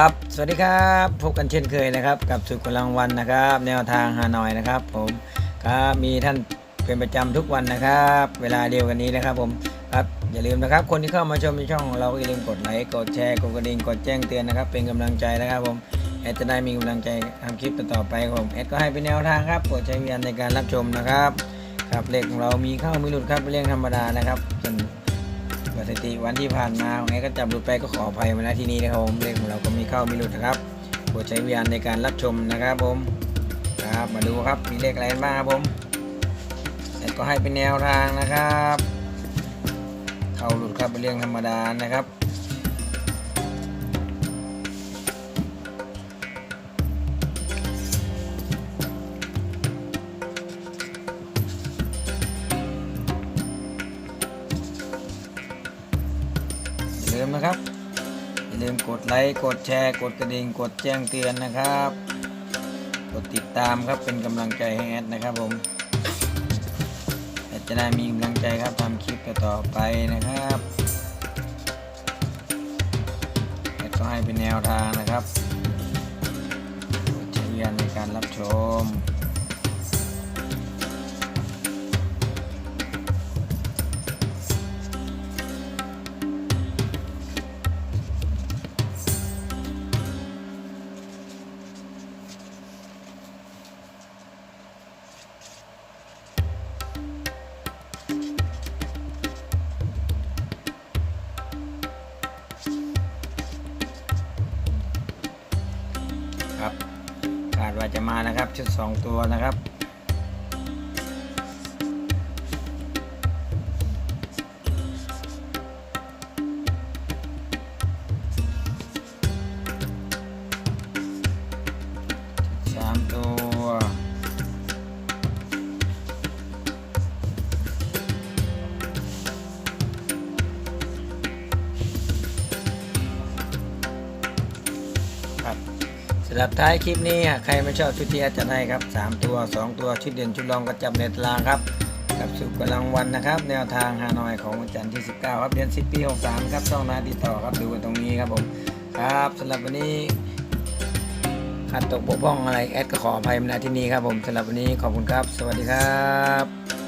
ครับ สวัสดีครับ พบกันเช่นเคยนะครับ กับสุดกำลังวันนะครับ แนวทางฮานอยนะครับ ผมครับมีท่านเป็นประจำทุกวันนะครับ เวลาเดียวกันนี้นะครับ ผมครับอย่าลืมนะครับ คนที่เข้ามาชมในช่องเราก็อย่าลืมกดไลค์กดแชร์กดกระดิ่งกดแจ้งเตือนนะครับ เป็นกำลังใจนะครับ ผมแอดจะได้มีกำลังใจทำคลิปต่อๆไปครับผมแอดก็ให้เป็นแนวทางครับโปรดใช้วิญญาณในการรับชมนะครับครับเลขของเรามีเข้ามีหลุดครับเป็นเรื่องธรรมดานะครับ ส่วนสถิติวันที่ผ่านมาของไงก็จำหลุดไปก็ขออภัยมาณที่นี้นะครับผมเลขของเราก็มีเข้ามีหลุดนะครับโปรดใช้วิญญาณในการรับชมนะครับผมครับมาดูครับมีเลขอะไรบ้างครับผมแต่ก็ให้เป็นแนวทางนะครับ เข้าหลุดครับเป็นเรื่องธรรมดานะครับ ลืมนะครับ อย่าลืมกดไลค์ กดแชร์ กดกระดิ่ง กดแจ้งเตือนนะครับ กดติดตามครับ เป็นกำลังใจให้แอดนะครับผมแอดจะได้มีกำลังใจครับทำคลิปต่อไปนะครับแอดก็ให้เป็นแนวทางนะครับใช้วิญญาในการรับชม คาดว่าจะมานะครับ ชุด 2 ตัวนะครับ สำหรับท้ายคลิปนี้หากใครไม่ชอบชุดที่อาจารย์ให้ครับ 3 ตัว 2 ตัวชุดเด่นชุดรองก็จับในตารางครับกับสุกกำลังวันนะครับ แนวทางฮานอยของวันจันทร์ที่ 19 ครับเดือน 10 ปี 63 ครับช่องนาติดต่อครับดูกันตรงนี้ครับผมครับสำหรับวันนี้ขาดตกบกพร่องอะไรแอดก็ขออภัยมาณที่นี้ครับผมสำหรับวันนี้ขอบคุณครับ สวัสดีครับ